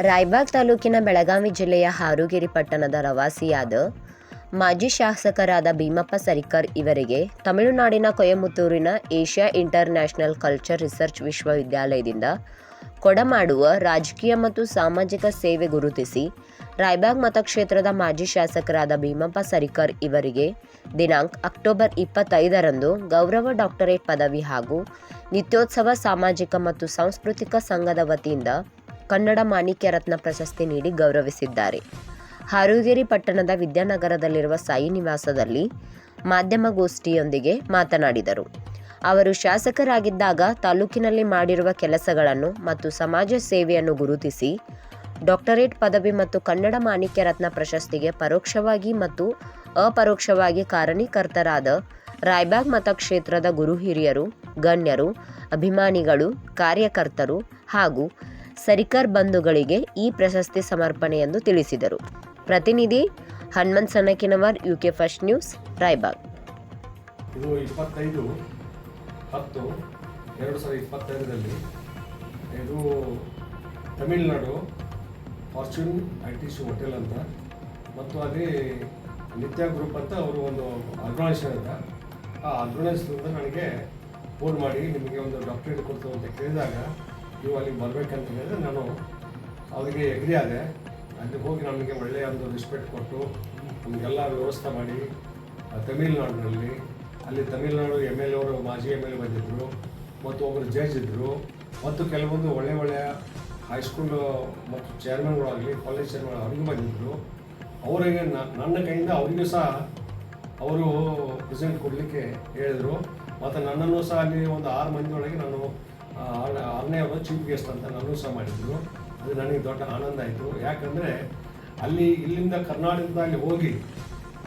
ರಾಯಬಾಗ್ ತಾಲೂಕಿನ ಬೆಳಗಾವಿ ಜಿಲ್ಲೆಯ ಹಾರುಗಿರಿ ಪಟ್ಟಣದ ರವಾಸಿಯಾದ ಮಾಜಿ ಶಾಸಕರಾದ ಭೀಮಪ್ಪ ಸರಿಕರ್ ಇವರಿಗೆ ತಮಿಳುನಾಡಿನ ಕೊಯಮತ್ತೂರಿನ ಏಷ್ಯಾ ಇಂಟರ್ನ್ಯಾಷನಲ್ ಕಲ್ಚರ್ ರಿಸರ್ಚ್ ವಿಶ್ವವಿದ್ಯಾಲಯದಿಂದ ಕೊಡಮಾಡುವ ರಾಜಕೀಯ ಮತ್ತು ಸಾಮಾಜಿಕ ಸೇವೆ ಗುರುತಿಸಿ ರಾಯಬಾಗ್ ಮತಕ್ಷೇತ್ರದ ಮಾಜಿ ಶಾಸಕರಾದ ಭೀಮಪ್ಪ ಸರಿಕರ್ ಇವರಿಗೆ ದಿನಾಂಕ ಅಕ್ಟೋಬರ್ ಇಪ್ಪತ್ತೈದರಂದು ಗೌರವ ಡಾಕ್ಟರೇಟ್ ಪದವಿ ಹಾಗೂ ನಿತ್ಯೋತ್ಸವ ಸಾಮಾಜಿಕ ಮತ್ತು ಸಾಂಸ್ಕೃತಿಕ ಸಂಘದ ವತಿಯಿಂದ ಕನ್ನಡ ಮಾಣಿಕ್ಯ ರತ್ನ ಪ್ರಶಸ್ತಿ ನೀಡಿ ಗೌರವಿಸಿದ್ದಾರೆ. ಹಾರೂಗೇರಿ ಪಟ್ಟಣದ ವಿದ್ಯಾನಗರದಲ್ಲಿರುವ ಸಾಯಿ ನಿವಾಸದಲ್ಲಿ ಮಾಧ್ಯಮಗೋಷ್ಠಿಯೊಂದಿಗೆ ಮಾತನಾಡಿದರು. ಅವರು ಶಾಸಕರಾಗಿದ್ದಾಗ ತಾಲೂಕಿನಲ್ಲಿ ಮಾಡಿರುವ ಕೆಲಸಗಳನ್ನು ಮತ್ತು ಸಮಾಜ ಸೇವೆಯನ್ನು ಗುರುತಿಸಿ, ಡಾಕ್ಟರೇಟ್ ಪದವಿ ಮತ್ತು ಕನ್ನಡ ಮಾಣಿಕ್ಯ ರತ್ನ ಪ್ರಶಸ್ತಿಗೆ ಪರೋಕ್ಷವಾಗಿ ಮತ್ತು ಅಪರೋಕ್ಷವಾಗಿ ಕಾರಣೀಕರ್ತರಾದ ರಾಯ್ಬಾಗ್ ಮತಕ್ಷೇತ್ರದ ಗುರು ಹಿರಿಯರು, ಗಣ್ಯರು, ಅಭಿಮಾನಿಗಳು, ಕಾರ್ಯಕರ್ತರು ಹಾಗೂ ಸರಿಕರ್ ಬಂಧುಗಳಿಗೆ ಈ ಪ್ರಶಸ್ತಿ ಸಮರ್ಪಣೆ ಎಂದು ತಿಳಿಸಿದರು. ಪ್ರತಿನಿಧಿ Hanumanth Sanakinavar UK First News, Raybag. ಇದು ಇಪ್ಪತ್ತೈದು ಹತ್ತು ಎರಡು ಸಾವಿರದ ಇಪ್ಪತ್ತೈದರಲ್ಲಿ ಇದು Tamil Nadu Fortune I T hotel ಅಂತ. ಮತ್ತು ಅಲ್ಲಿ ನಿತ್ಯ ಗ್ರೂಪ್ ಅಂತ ಅವರು ಒಂದು ಆರ್ಗನೈಸೇಷನ್ ಅಂತ. ಆ ಆರ್ಗನೈಸೇಷನ್ ನನಗೆ ಫೋನ್ ಮಾಡಿ ನಿಮಗೆ ಒಂದು ಡಾಕ್ಟ್ರೇಟ್ ಕೊಡ್ತು ಅಂತ ಕೇಳಿದಾಗ ನೀವು ಅಲ್ಲಿಗೆ ಬರಬೇಕಂತ ಹೇಳಿದ್ರೆ ನಾನು ಅವರಿಗೆ ಎಗ್ರಿ ಆದೆ. ಅಲ್ಲಿ ಹೋಗಿ ನಮಗೆ ಒಳ್ಳೆಯ ಒಂದು ರೆಸ್ಪೆಕ್ಟ್ ಕೊಟ್ಟು ನಮಗೆಲ್ಲ ವ್ಯವಸ್ಥೆ ಮಾಡಿ ತಮಿಳ್ನಾಡಿನಲ್ಲಿ. ಅಲ್ಲಿ ತಮಿಳ್ನಾಡು ಎಂ ಎಲ್ ಅವರು ಮಾಜಿ ಎಂ ಎಲ್ ಬಂದಿದ್ದರು ಮತ್ತು ಒಬ್ಬರು ಜಡ್ಜ್ ಇದ್ದರು ಮತ್ತು ಕೆಲವೊಂದು ಒಳ್ಳೆ ಒಳ್ಳೆಯ ಹೈಸ್ಕೂಲ್ ಮತ್ತು ಚೇರ್ಮನ್ಗಳಾಗಲಿ ಕಾಲೇಜ್ ಚೇರ್ಮನ್ ಅವ್ರಿಗೂ ಬಂದಿದ್ದರು ಅವರಿಗೆ ನನ್ನ ಕೈಯಿಂದ ಅವರಿಗೂ ಸಹ ಅವರು ಪ್ರೆಸೆಂಟ್ ಕೊಡಲಿಕ್ಕೆ ಹೇಳಿದರು. ಮತ್ತು ನನ್ನನ್ನು ಸಹ ಅಲ್ಲಿ ಒಂದು ಆರು ಮಂದಿ ಒಳಗೆ ನಾನು ಆರನೇ ಅವರು ಚೀಫ್ ಗೆಸ್ಟ್ ಅಂತ ನಾನು ಸಹ ಮಾಡಿದ್ರು. ಅದು ನನಗೆ ದೊಡ್ಡ ಆನಂದ ಆಯಿತು. ಯಾಕಂದರೆ ಅಲ್ಲಿ ಇಲ್ಲಿಂದ ಕರ್ನಾಟಕದಿಂದ ಅಲ್ಲಿ ಹೋಗಿ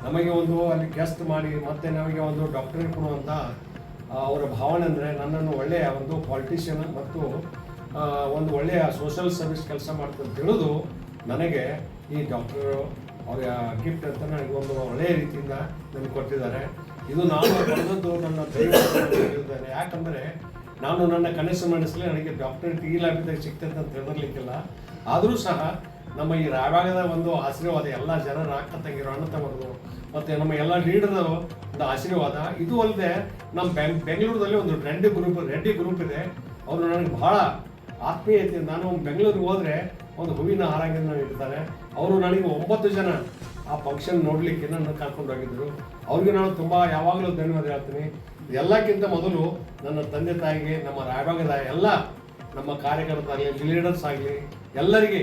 ನಮಗೆ ಒಂದು ಅಲ್ಲಿ ಗೆಸ್ಟ್ ಮಾಡಿ ಮತ್ತೆ ನಮಗೆ ಒಂದು ಡಾಕ್ಟರೇಟ್ ಕೊಡುವಂಥ ಅವರ ಭಾವನೆ ಅಂದರೆ ನನ್ನನ್ನು ಒಳ್ಳೆಯ ಒಂದು ಪಾಲಿಟಿಷಿಯನ್ ಮತ್ತು ಒಂದು ಒಳ್ಳೆಯ ಸೋಷಲ್ ಸರ್ವಿಸ್ ಕೆಲಸ ಮಾಡ್ತಾರೆ ಅಂತ ತಿಳಿದು ನನಗೆ ಈ ಡಾಕ್ಟರ್ ಅವರ ಗಿಫ್ಟ್ ಅಂತ ನನಗೆ ಒಂದು ಒಳ್ಳೆಯ ರೀತಿಯಿಂದ ನನಗೆ ಕೊಟ್ಟಿದ್ದಾರೆ. ಇದು ನಾನು ಬಂದದ್ದು ನನ್ನ ದೈವ ಯಾಕಂದರೆ ನಾನು ನನ್ನ ಕನಸು ಮನಸ್ಸಲ್ಲಿ ನನಗೆ ಡಾಕ್ಟರೇಟ್ ಈ ಲಾಭಿದಾಗ ಸಿಗ್ತದೆ ಅಂತ ತಿಳಿದಿರ್ಲಿಕ್ಕಿಲ್ಲ ಆದರೂ ಸಹ ನಮ್ಮ ಈ ರಾಯಭಾಗದ ಒಂದು ಆಶೀರ್ವಾದ ಎಲ್ಲ ಜನರ ಅಕ್ಕ ತಂಗಿರೋ ಅಣ್ಣ ತಮ್ಮರು ಮತ್ತು ನಮ್ಮ ಎಲ್ಲ ಲೀಡರ್ ಒಂದು ಆಶೀರ್ವಾದ. ಇದು ಅಲ್ಲದೆ ನಮ್ಮ ಬೆಂಗ್ ಬೆಂಗಳೂರದಲ್ಲಿ ಒಂದು ರೆಡ್ಡಿ ಗ್ರೂಪ್ ರೆಡ್ಡಿ ಗ್ರೂಪ್ ಇದೆ. ಅವರು ನನಗೆ ಬಹಳ ಆತ್ಮೀಯತೆ. ನಾನು ಬೆಂಗಳೂರಿಗೆ ಹೋದರೆ ಒಂದು ಹೂವಿನ ಹಾರಾಂಗನ್ನು ಇಡ್ತಾರೆ. ಅವರು ನನಗೆ ಒಂಬತ್ತು ಜನ ಆ ಫಂಕ್ಷನ್ ನೋಡಲಿಕ್ಕೆ ನನ್ನ ಕರ್ಕೊಂಡು ಹೋಗಿದ್ರು ಅವ್ರಿಗೆ ನಾನು ತುಂಬ ಯಾವಾಗಲೂ ಧನ್ಯವಾದ ಹೇಳ್ತೀನಿ. ಎಲ್ಲಕ್ಕಿಂತ ಮೊದಲು ನನ್ನ ತಂದೆ ತಾಯಿಗೆ, ನಮ್ಮ ರಾಯಭಾಗದ ಎಲ್ಲ ನಮ್ಮ ಕಾರ್ಯಕರ್ತರಾಗಲಿ ಲೀಡರ್ಸ್ ಆಗಲಿ, ಎಲ್ಲರಿಗೆ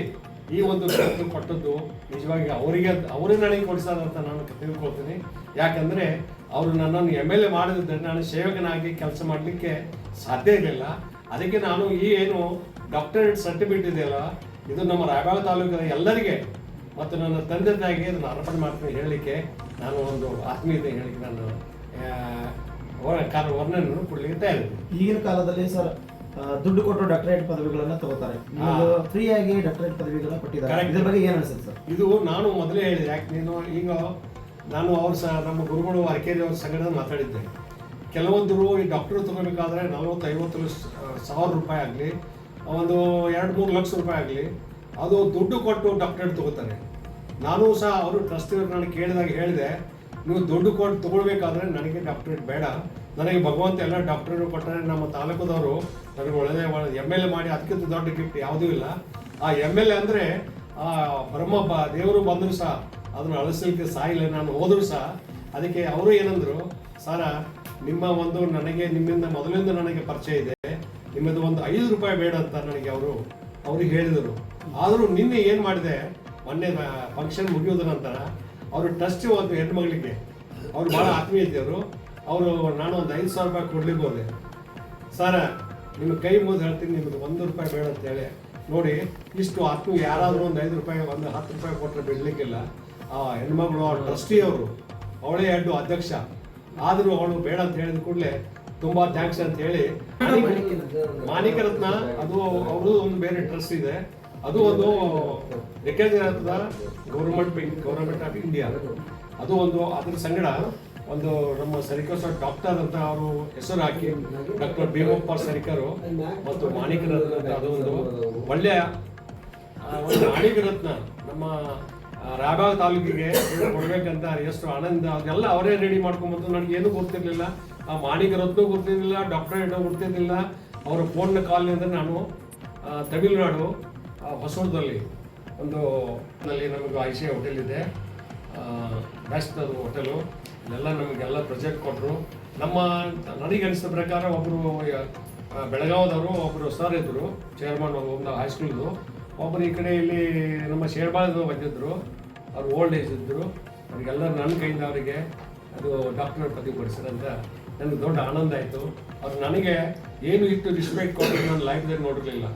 ಈ ಒಂದು ಕತ್ತು ಕೊಟ್ಟದ್ದು ನಿಜವಾಗಿ ಅವರಿಗೆ ಅವರೇ ನನಗೆ ಕೊಡಿಸೋದಂತ ನಾನು ತಿಳ್ಕೊಳ್ತೀನಿ. ಯಾಕಂದರೆ ಅವರು ನನ್ನನ್ನು ಎಂ ಎಲ್ ಎ ಮಾಡಿದ್ರೆ ನಾನು ಸೇವಕನಾಗಿ ಕೆಲಸ ಮಾಡಲಿಕ್ಕೆ ಸಾಧ್ಯ ಇರಲಿಲ್ಲ. ಅದಕ್ಕೆ ನಾನು ಈ ಏನು ಡಾಕ್ಟರೇಟ್ ಸರ್ಟಿಫಿಕೇಟ್ ಇದೆಯಲ್ಲ, ಇದು ನಮ್ಮ ರಾಯಬಾಗ ತಾಲೂಕಿನ ಎಲ್ಲರಿಗೆ ಮತ್ತು ನನ್ನ ತಂದೆ ತಾಯಿಗೆ ಇದನ್ನು ಅರ್ಪಣೆ ಮಾಡ್ತೀನಿ ಹೇಳಲಿಕ್ಕೆ ನಾನು ಒಂದು ಆತ್ಮೀಯತೆ ಹೇಳಲಿಕ್ಕೆ ನಾನು ಕಾರಣ ವರ್ಣನೆಯನ್ನು ಕೊಡಲಿಕ್ಕೆ ತಯಾರಿದ್ದೀನಿ. ಈಗಿನ ಕಾಲದಲ್ಲಿ ಸರ್ ದುಡ್ಡು ಕೊಟ್ಟು ಡಾಕ್ಟರೇಟ್ ಪದವಿಗಳನ್ನು ತಗೋತಾರೆ. ಫ್ರೀಯಾಗಿ ಫ್ರೀ ಡಾಕ್ಟರೇಟ್ ಪದವಿಗಳನ್ನ ಕೊಟ್ಟಿದ್ದಾರೆ. ಇದ್ರ ಬಗ್ಗೆ ಏನು ಅನಿಸುತ್ತೆ ಸರ್? ಇದು ನಾನು ಮೊದಲೇ ಹೇಳಿದೆ. ಯಾಕೆ ನೀನು ಈಗ ನಾನು ಅವ್ರ ಸಹ ನಮ್ಮ ಗುರುಗಳು ಅರಕೇರಿ ಅವ್ರ ಸಂಘಟನೆ ಮಾತಾಡಿದ್ದೆ. ಕೆಲವೊಂದರು ಈ ಡಾಕ್ಟರ್ ತಗೋಬೇಕಾದ್ರೆ ನಲವತ್ತೈವತ್ತು ಲಕ್ಷ ಸಾವಿರ ರೂಪಾಯಿ ಆಗಲಿ ಒಂದು ಎರಡು ಮೂರು ಲಕ್ಷ ರೂಪಾಯಿ ಆಗಲಿ ಅದು ದುಡ್ಡು ಕೊಟ್ಟು ಡಾಕ್ಟರೇಟ್ ತಗೋತಾನೆ. ನಾನು ಸಹ ಅವರು ಟ್ರಸ್ಟ್ ನಾನು ಕೇಳಿದಾಗ ಹೇಳಿದೆ, ನೀವು ದುಡ್ಡು ಕೊಟ್ಟು ತಗೊಳ್ಬೇಕಾದ್ರೆ ನನಗೆ ಡಾಕ್ಟ್ರೇಟ್ ಬೇಡ. ನನಗೆ ಭಗವಂತ ಎಲ್ಲ ಡಾಕ್ಟ್ರೇಟ್ ಕೊಟ್ಟರೆ ನಮ್ಮ ತಾಲೂಕದವರು ನನಗೆ ಒಳ್ಳೆಯ ಎಂ ಎಲ್ ಎ ಮಾಡಿ, ಅದಕ್ಕಿಂತ ದೊಡ್ಡ ಗಿಫ್ಟ್ ಯಾವುದೂ ಇಲ್ಲ. ಆ ಎಂ ಎಲ್ ಎ ಅಂದರೆ, ಆ ಬ್ರಹ್ಮಪ್ಪ ದೇವರು ಬಂದರೂ ಸಹ ಅದನ್ನು ಅಳಿಸಲಿಕ್ಕೆ ಸಾಯಿಲ್ಲ ನಾನು ಹೋದರೂ ಸಹ. ಅದಕ್ಕೆ ಅವರು ಏನಂದರು, ಸಾರ, ನಿಮ್ಮ ಒಂದು ನನಗೆ, ನಿಮ್ಮಿಂದ ಮೊದಲಿಂದ ನನಗೆ ಪರಿಚಯ ಇದೆ. ನಿಮ್ಮದು ಒಂದು ಐದು ರೂಪಾಯಿ ಬೇಡ ಅಂತ ನನಗೆ ಅವರು ಅವ್ರಿಗೆ ಹೇಳಿದರು. ಆದರೂ ನಿನ್ನೆ ಏನು ಮಾಡಿದೆ? ಮೊನ್ನೆ ಫಂಕ್ಷನ್ ಮುಗಿಯೋದ ನಂತರ ಅವರು ಟ್ರಸ್ಟ್ ಒಂದು ಹೆಣ್ಮಗಳಿಗೆ ಅವ್ರು ಭಾಳ ಆತ್ಮೀಯತೆ ಅವರು. ಅವರು ನಾನು ಒಂದು ಐದು ಸಾವಿರ ರೂಪಾಯಿ ಕೊಡ್ಲಿಕ್ಕೆ ಹೋದೆ. ಸರ ನಿಮ್ಮ ಕೈ ಮುಗಿದು ಹೇಳ್ತೀನಿ ನಿಮಗೆ ಒಂದು ರೂಪಾಯಿ ಬೇಡ ಅಂತ ಹೇಳಿ. ನೋಡಿ ಇಷ್ಟು ಆತ್ಮ ಯಾರಾದರೂ ಒಂದು ಐದು ರೂಪಾಯಿ ಒಂದು ಹತ್ತು ರೂಪಾಯಿ ಕೊಟ್ಟರೆ ಬಿಡ್ಲಿಕ್ಕಿಲ್ಲ. ಆ ಹೆಣ್ಮಗಳು ಅವ್ರ ಟ್ರಸ್ಟಿ ಅವರು. ಅವಳೇ ಹೆಡ್ಡು ಅಧ್ಯಕ್ಷ. ಆದರೂ ಅವಳು ಬೇಡ ಅಂತ ಹೇಳಿದ ಕೂಡಲೇ ತುಂಬಾ ಥ್ಯಾಂಕ್ಸ್ ಅಂತ ಹೇಳಿ. ಮಾಣಿಕ ರತ್ನ ಅದು ಅವರು ಒಂದು ಬೇರೆ ಟ್ರಸ್ಟ್ ಇದೆ. ಅದು ಒಂದು recognise government government of India ಅದು ಒಂದು ಅದ್ರ ಸಂಗಡ ಒಂದು ನಮ್ಮ ಸರಿಕರ್ ಡಾಕ್ಟರ್ ಅಂತ ಅವರು ಹೆಸರು ಹಾಕಿ ಡಾಕ್ಟರ್ ಭೀಮಪ್ಪ ಸರಿಕರು ಮತ್ತು ಮಾಣಿಕ ರತ್ನ ಅಂತ ಅದು ಒಂದು ಒಳ್ಳೆಯ ಒಂದು ಮಾಣಿಕರತ್ನ ರತ್ನ ನಮ್ಮ ರಾಯಬಾಗ ತಾಲೂಕಿಗೆ ಕೊಡ್ಬೇಕಂತ ಎಷ್ಟು ಆನಂದ ಅದೆಲ್ಲ ಅವರೇ ರೆಡಿ ಮಾಡ್ಕೊಂಬಂದು ನನಗೆ ಏನು ಗೊತ್ತಿರಲಿಲ್ಲ. ಆ ಮಾಣಿಕರತ್ನೂ ರತ್ನ ಗೊತ್ತಿರಲಿಲ್ಲ ಡಾಕ್ಟರೇಟ್ ಗೊತ್ತಿರಲಿಲ್ಲ. ಅವರ ಫೋನ್ನ ಕಾಲ್ನಿಂದ ನಾನು ತಮಿಳುನಾಡು ಹೊಸೂರದಲ್ಲಿ ಒಂದು ನಲ್ಲಿ ನಮಗೆ ಐ ಸಿ ಹೋಟೆಲ್ ಇದೆ. ಬೆಸ್ಟ್ ಅದು ಹೋಟೆಲು. ಇಲ್ಲೆಲ್ಲ ನಮಗೆಲ್ಲ ಪ್ರೊಜೆಕ್ಟ್ ಕೊಟ್ಟರು ನಮ್ಮ ನನಗೆ ಅನಿಸಿದ ಪ್ರಕಾರ ಒಬ್ಬರು ಬೆಳಗಾವದವರು ಒಬ್ಬರು ಸರ್ ಇದ್ದರು ಚೇರ್ಮನ್ ಒಂದು ಹೈಸ್ಕೂಲ್ದು ಒಬ್ಬರು ಈ ಕಡೆ ಇಲ್ಲಿ ನಮ್ಮ ಶೇರ್ಬಾಳದ ಬಂದಿದ್ದರು ಅವ್ರು ಓಲ್ಡ್ ಏಜ್ ಇದ್ದರು ಅವ್ರಿಗೆಲ್ಲ ನನ್ನ ಕೈಯಿಂದ ಅವರಿಗೆ ಅದು ಡಾಕ್ಟರ್ ಪದವಿ ಕೊಡಿಸಿದಂತ ನನಗೆ ದೊಡ್ಡ ಆನಂದ ಆಯಿತು. ಅವ್ರು ನನಗೆ ಏನು ಇತ್ತು ರಿಸ್ಪೆಕ್ಟ್ ಕೊಟ್ಟರು ನನ್ನ ಲೈಫ್ದಲ್ಲಿ ನೋಡಿರಲಿಲ್ಲ.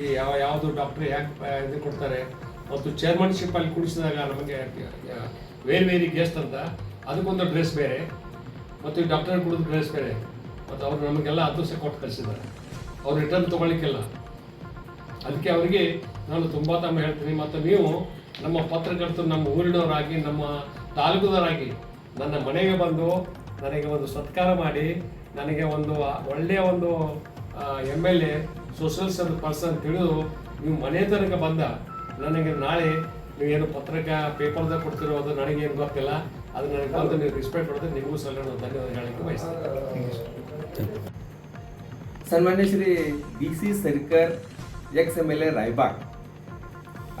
ಈ ಯಾವ ಯಾವುದು ಡಾಕ್ಟ್ರ್ ಯಾಕೆ ಇದು ಕೊಡ್ತಾರೆ. ಮತ್ತು ಚೇರ್ಮನ್ಶಿಪ್ ಅಲ್ಲಿ ಕುಡಿಸಿದಾಗ ನಮಗೆ ವೇರಿ ವೇರಿ ಗೆಸ್ಟ್ ಅಂತ. ಅದಕ್ಕೊಂದು ಡ್ರೆಸ್ ಬೇರೆ. ಮತ್ತು ಡಾಕ್ಟರ್ ಕುಡಿದ ಡ್ರೆಸ್ ಬೇರೆ. ಮತ್ತು ಅವರು ನಮಗೆಲ್ಲ ಅದೃಶ್ಯ ಕೊಟ್ಟು ಕಳಿಸಿದ್ದಾರೆ. ಅವ್ರು ರಿಟರ್ನ್ ತೊಗೊಳ್ಳಿಕ್ಕಿಲ್ಲ. ಅದಕ್ಕೆ ಅವರಿಗೆ ನಾನು ತುಂಬ ತಮ್ಮ ಹೇಳ್ತೀನಿ. ಮತ್ತು ನೀವು ನಮ್ಮ ಪತ್ರಕರ್ತರು, ನಮ್ಮ ಊರಿನವರಾಗಿ, ನಮ್ಮ ತಾಲೂಕುದವರಾಗಿ ನನ್ನ ಮನೆಗೆ ಬಂದು ನನಗೆ ಒಂದು ಸತ್ಕಾರ ಮಾಡಿ, ನನಗೆ ಒಂದು ಒಳ್ಳೆಯ ಒಂದು M L A social service person ಅಂತ ತಿಳಿದು ನೀವು ಮನೆ ತನಕ ಬಂದ, ನನಗೆ ನಾಳೆ ನೀವು ಏನು ಪತ್ರಕ ಪೇಪರ್ದಾಗ ಕೊಡ್ತಿರೋ ಅದು ನನಗೇನು ಗೊತ್ತಿಲ್ಲ, ಅದು ನನಗೆ ಬಂದು ನೀವು ರಿಸ್ಪೆಕ್ಟ್ ಕೊಡ್ತೀರಿ ನಿಮಗೂ ಸಲ್ಲೋಣ ಧನ್ಯವಾದ ಹೇಳಕ್ಕೆ ಬಯಸ್ತೀನಿ. ಸನ್ಮಾನ್ಯ Shri B C Sarkar ex M L A Raybag.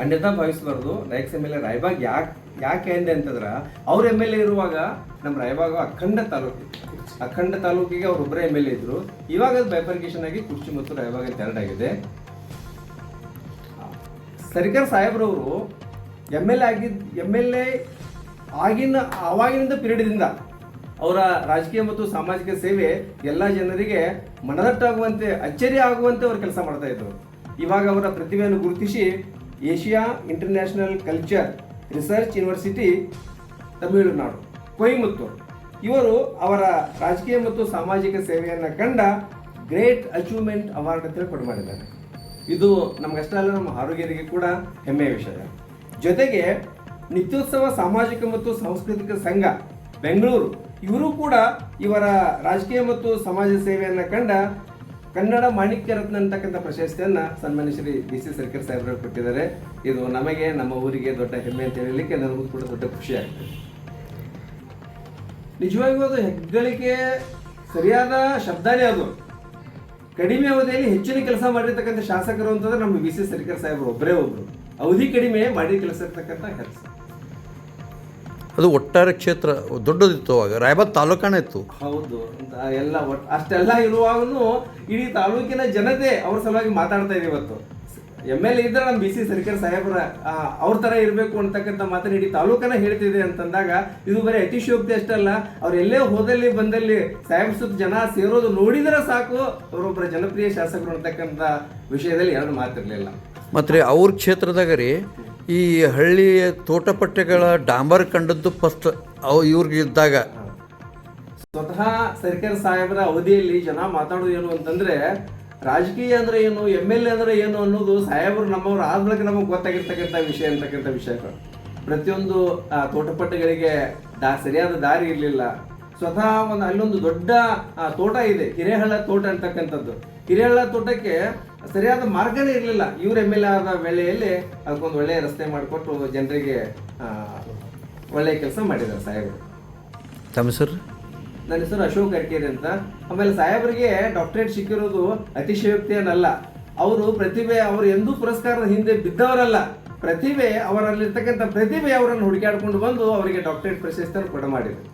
ಅನ್ಯತಾ ಭಾವಿಸಬಾರ್ದು, ex M L A Raybag ಯಾಕೆ ಯಾಕೆ ಅಂದೆ ಅಂತಂದ್ರೆ, ಅವ್ರ ಎಂ ಎಲ್ ಎ ಇರುವಾಗ ನಮ್ಮ ರಾಯಬಾಗ ಅಖಂಡ ತಾಲೂಕು. ಅಖಂಡ ತಾಲೂಕಿಗೆ ಅವ್ರೊಬ್ಬರೇ ಎಂ ಎಲ್ ಎ ಇದ್ರು. ಇವಾಗ ಅದು ಆಗಿ ಕುರ್ಚಿ ಮತ್ತು ರಾಯಭಾಗ ಅಂತ ಎರಡಾಗಿದೆ. ಸರ್ಕಾರ್ ಸಾಹೇಬ್ರವರು ಎಂ ಎಲ್ ಎ ಆಗಿದ್ ಎಂ ಎಲ್ ಎ ಆಗಿನ ಆವಾಗಿನಿಂದ ಪೀರಿಯಡ್ದಿಂದ ಅವರ ರಾಜಕೀಯ ಮತ್ತು ಸಾಮಾಜಿಕ ಸೇವೆ ಎಲ್ಲ ಜನರಿಗೆ ಮನದಟ್ಟಾಗುವಂತೆ ಅಚ್ಚರಿ ಆಗುವಂತೆ ಅವರು ಕೆಲಸ ಮಾಡ್ತಾ ಇದ್ರು. ಇವಾಗ ಅವರ ಪ್ರತಿಭೆಯನ್ನು ಗುರುತಿಸಿ Asia International Culture Research University Tamil Nadu, Coimbatore. ಇವರು ಅವರ ರಾಜಕೀಯ ಮತ್ತು ಸಾಮಾಜಿಕ ಸೇವೆಯನ್ನು ಕಂಡ ಗ್ರೇಟ್ ಅಚೀವ್ಮೆಂಟ್ ಅವಾರ್ಡ್ ಅಂತೇಳಿ ಕೊಡು ಮಾಡಿದ್ದಾರೆ. ಇದು ನಮಗಷ್ಟೇ ಅಲ್ಲ ನಮ್ಮ ಆರೋಗ್ಯರಿಗೆ ಕೂಡ ಹೆಮ್ಮೆಯ ವಿಷಯ. ಜೊತೆಗೆ ನಿತ್ಯೋತ್ಸವ ಸಾಮಾಜಿಕ ಮತ್ತು ಸಾಂಸ್ಕೃತಿಕ ಸಂಘ, ಬೆಂಗಳೂರು, ಇವರು ಕೂಡ ಇವರ ರಾಜಕೀಯ ಮತ್ತು ಸಮಾಜ ಸೇವೆಯನ್ನು ಕಂಡ ಕನ್ನಡ ಮಾಣಿಕ್ಯ ರತ್ನ ಅಂತಕ್ಕಂಥ ಪ್ರಶಸ್ತಿಯನ್ನ ಸನ್ಮಾನ್ಯ ಶ್ರೀ ಬಿ ಸಿ ಸರ್ಕರ್ ಸಾಹೇಬರು ಕೊಟ್ಟಿದ್ದಾರೆ. ಇದು ನಮಗೆ, ನಮ್ಮ ಊರಿಗೆ ದೊಡ್ಡ ಹೆಮ್ಮೆ ಅಂತ ಹೇಳಲಿಕ್ಕೆ ನನಗೂ ಕೂಡ ದೊಡ್ಡ ಖುಷಿ ಆಗ್ತದೆ. ನಿಜವಾಗಿಯೂ ಅದು ಹೆಗ್ಗಳಿಕೆ ಸರಿಯಾದ ಶಬ್ದನೇ ಅದು. ಕಡಿಮೆ ಅವಧಿಯಲ್ಲಿ ಹೆಚ್ಚಿನ ಕೆಲಸ ಮಾಡಿರ್ತಕ್ಕಂಥ ಶಾಸಕರು ಅಂತಂದ್ರೆ ನಮ್ಮ ಬಿ ಸಿ ಸರ್ಕರ್ ಸಾಹೇಬರು ಒಬ್ಬರೇ ಒಬ್ರು. ಅವಧಿ ಕಡಿಮೆ ಮಾಡಿ ಕೆಲಸ ಇರ್ತಕ್ಕಂಥ ಕೆಲಸ. ಅದು ಒಟ್ಟಾರೆ ಕ್ಷೇತ್ರ ದೊಡ್ಡದಿತ್ತು ಅವಾಗ ರಾಯಬಾದ್ ತಾಲೂಕಾನೇ ಇತ್ತು. ಹೌದು ಎಲ್ಲ ಅಷ್ಟೆಲ್ಲ ಇರುವಾಗೂ ಇಡೀ ತಾಲೂಕಿನ ಜನತೆ ಅವ್ರ ಸಲುವಾಗಿ ಮಾತಾಡ್ತಾ ಇದೆ ಇವತ್ತು. ಎಂ ಎಲ್ ಎ ಇದ್ರೆ ನಮ್ಮ ಬಿ ಸಿ ಸರ್ಕರ್ ಸಾಹೇಬರ ಅವ್ರ ಥರ ಇರಬೇಕು ಅಂತಕ್ಕಂಥ ಮಾತನ್ನ ಇಡೀ ತಾಲೂಕನ ಹೇಳ್ತಿದೆ ಅಂತಂದಾಗ ಇದು ಬರೀ ಅತಿಶಯೋಕ್ತಿ ಅಷ್ಟಲ್ಲ. ಅವ್ರು ಎಲ್ಲೇ ಹೋದಲ್ಲಿ ಬಂದಲ್ಲಿ ಸಾಹೇಬ್ ಸುತ್ತ ಜನ ಸೇರೋದು ನೋಡಿದ್ರೆ ಸಾಕು. ಅವರೊಬ್ಬರ ಜನಪ್ರಿಯ ಶಾಸಕರು ಅಂತಕ್ಕಂಥ ವಿಷಯದಲ್ಲಿ ಎರಡು ಮಾತಿರಲಿಲ್ಲ. ಮತ್ತು ಅವ್ರ ಕ್ಷೇತ್ರದಾಗ ರೀ ಈ ಹಳ್ಳಿ ತೋಟಪಟ್ಟೆಗಳ ಡಾಂಬರ್ ಕಂಡದ್ದು ಫಸ್ಟ್ ಅವು ಇವ್ರಿಗೆ ಇದ್ದಾಗ. ಸ್ವತಃ ಸರ್ಕಾರ ಸಾಹೇಬರ ಅವಧಿಯಲ್ಲಿ ಜನ ಮಾತಾಡೋದು ಏನು ಅಂತಂದ್ರೆ, ರಾಜಕೀಯ ಅಂದ್ರೆ ಏನು ಎಂ ಎಲ್ ಎ ಅಂದ್ರೆ ಏನು ಅನ್ನೋದು ಸಾಹೇಬರು ನಮ್ಮವ್ರು ಆದ ಬಳಿಕ ನಮಗೆ ಗೊತ್ತಾಗಿರ್ತಕ್ಕಂಥ ವಿಷಯ ಅಂತಕ್ಕಂಥ ವಿಷಯಗಳು ಪ್ರತಿಯೊಂದು ತೋಟಪಟ್ಟೆಗಳಿಗೆ ದಾ, ಸರಿಯಾದ ದಾರಿ ಇರಲಿಲ್ಲ. ಸ್ವತಃ ಒಂದು ಅಲ್ಲೊಂದು ದೊಡ್ಡ ತೋಟ ಇದೆ. ಹಿರೇಹಳ್ಳ ತೋಟ ಅಂತಕ್ಕಂಥದ್ದು. ಹಿರೇಹಳ್ಳ ತೋಟಕ್ಕೆ ಸರಿಯಾದ ಮಾರ್ಗನೇ ಇರಲಿಲ್ಲ. ಇವ್ರ ಎಂ ಎಲ್ ಎ ಆದ ವೇಳೆಯಲ್ಲಿ ಅದಕ್ಕೊಂದು ಒಳ್ಳೆಯ ರಸ್ತೆ ಮಾಡಿಕೊಟ್ಟು ಜನರಿಗೆ ಒಳ್ಳೆಯ ಕೆಲಸ ಮಾಡಿದ್ದಾರೆ ಸಾಹೇಬರು. ತಮ್ಮ ಸರ್ ನನ್ನ ಹೆಸರು ಅಶೋಕ್ ಅರ್ಕೇರಿ ಅಂತ. ಆಮೇಲೆ ಸಾಹೇಬರಿಗೆ ಡಾಕ್ಟರೇಟ್ ಸಿಕ್ಕಿರೋದು ಅತಿಶಯೋಕ್ತಿ ಏನಲ್ಲ ಅವರು ಪ್ರತಿಭೆ ಅವರು ಎಂದೂ ಪುರಸ್ಕಾರದ ಹಿಂದೆ ಬಿದ್ದವರಲ್ಲ. ಪ್ರತಿಭೆ ಅವರಲ್ಲಿರ್ತಕ್ಕಂಥ ಪ್ರತಿಭೆ ಅವರನ್ನು ಹುಡುಕಾಡ್ಕೊಂಡು ಬಂದು ಅವರಿಗೆ ಡಾಕ್ಟರೇಟ್ ಪ್ರಶಸ್ತಿಯನ್ನು ಕೊಡ ಮಾಡಿದ್ರು.